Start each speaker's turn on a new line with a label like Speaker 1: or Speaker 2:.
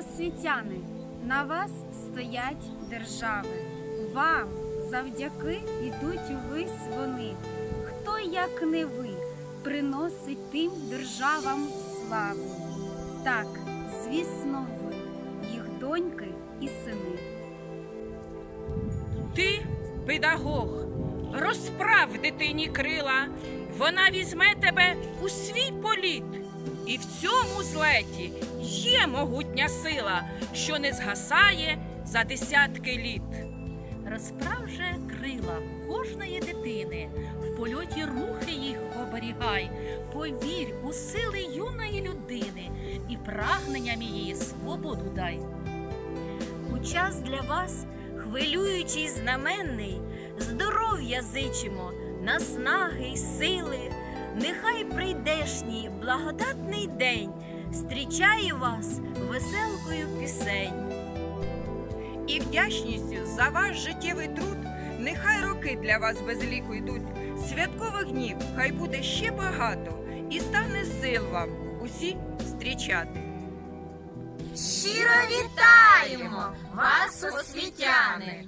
Speaker 1: освітяни, на вас стоять держави. Вам завдяки йдуть увесь вони. Хто, як не ви, приносить тим державам славу? Так, звісно, ви, їх доньки і сини.
Speaker 2: Ти, педагог, розправ дитині крила, вона візьме тебе у свій політ. І в цьому злеті є могутня сила, що не згасає за десятки літ.
Speaker 3: Розправ же крила кожної дитини, в польоті рухи їх оберігай, повір у сили юної людини і прагненням її свободу дай.
Speaker 4: У час для вас, хвилюючий знаменний, здоров'я зичимо, наснаги й сили. Нехай прийдешній благодатний день зустрічає вас веселкою пісень.
Speaker 5: І вдячністю за ваш життєвий труд, нехай роки для вас без ліку йдуть. Святкових днів хай буде ще багато, і стане сил вам усі зустрічати.
Speaker 6: Щиро вітаємо вас, освітяни!